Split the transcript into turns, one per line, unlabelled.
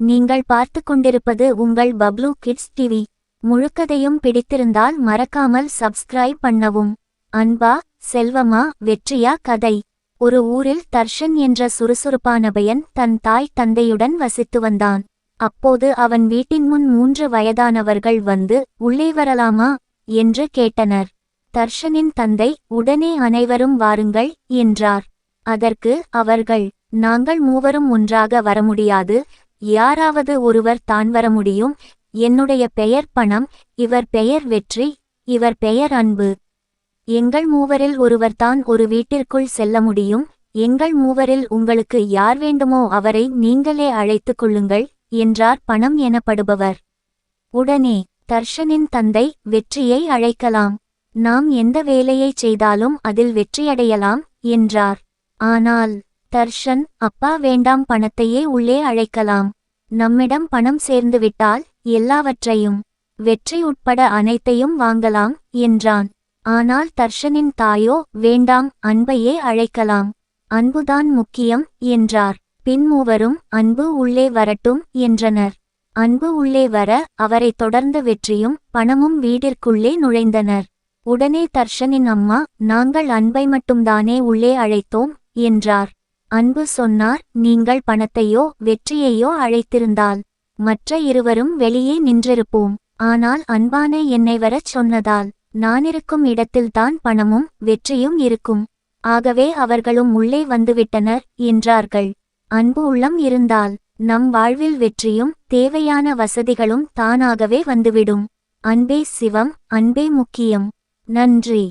நீங்கள் பார்த்து கொண்டிருப்பது உங்கள் பப்ளூ கிட்ஸ் டிவி முழுக்கதையும் பிடித்திருந்தால் மறக்காமல் சப்ஸ்கிரைப் பண்ணவும். அன்பா செல்வமா வெற்றியா கதை. ஒரு ஊரில் தர்ஷன் என்ற சுறுசுறுப்பான பையன் தன் தாய் தந்தையுடன் வசித்து வந்தான். அப்போது அவன் வீட்டின் முன் மூன்று வயதானவர்கள் வந்து உள்ளே வரலாமா? என்று கேட்டனர். தர்ஷனின் தந்தை உடனே அனைவரும் வாருங்கள் என்றார். அதற்கு அவர்கள் நாங்கள் மூவரும் ஒன்றாக வர முடியாது யாராவது ஒருவர் தான் வர முடியும். என்னுடைய பெயர் பணம் இவர் பெயர் வெற்றி இவர் பெயர் அன்பு. எங்கள் மூவரில் ஒருவர்தான் ஒரு வீட்டிற்குள் செல்ல முடியும். எங்கள் மூவரில் உங்களுக்கு யார் வேண்டுமோ அவரை நீங்களே அழைத்துக் கொள்ளுங்கள் என்றார் பணம் எனப்படுபவர். உடனே தர்ஷனின் தந்தை வெற்றியை அழைக்கலாம். நாம் எந்த வேலையைச் செய்தாலும் அதில் வெற்றியடையலாம் என்றார். ஆனால் தர்ஷன் அப்பா வேண்டாம் பணத்தையே உள்ளே அழைக்கலாம். நம்மிடம் பணம் சேர்ந்துவிட்டால் எல்லாவற்றையும் வெற்றி உட்பட அனைத்தையும் வாங்கலாம் என்றான். ஆனால் தர்ஷனின் தாயோ வேண்டாம் அன்பையே அழைக்கலாம். அன்புதான் முக்கியம் என்றார். பின்மூவரும் அன்பு உள்ளே வரட்டும் என்றனர். அன்பு உள்ளே வர அவரை தொடர்ந்து வெற்றியும் பணமும் வீடிற்குள்ளே நுழைந்தனர். உடனே தர்ஷனின் அம்மா நாங்கள் அன்பை மட்டும்தானே உள்ளே அழைத்தோம் என்றார். அன்பு சொன்னார் நீங்கள் பணத்தையோ வெற்றியையோ அழைத்திருந்தால் மற்ற இருவரும் வெளியே நின்றிருப்போம். ஆனால் அன்பான என்னை வரச் சொன்னதால் நானிருக்கும் இடத்தில்தான் பணமும் வெற்றியும் இருக்கும். ஆகவே அவர்களும் உள்ளே வந்துவிட்டனர் என்றார்கள். அன்பு உள்ளம் இருந்தால் நம் வாழ்வில் வெற்றியும் தேவையான வசதிகளும் தானாகவே வந்துவிடும். அன்பே சிவம் அன்பே முக்கியம். நன்றி.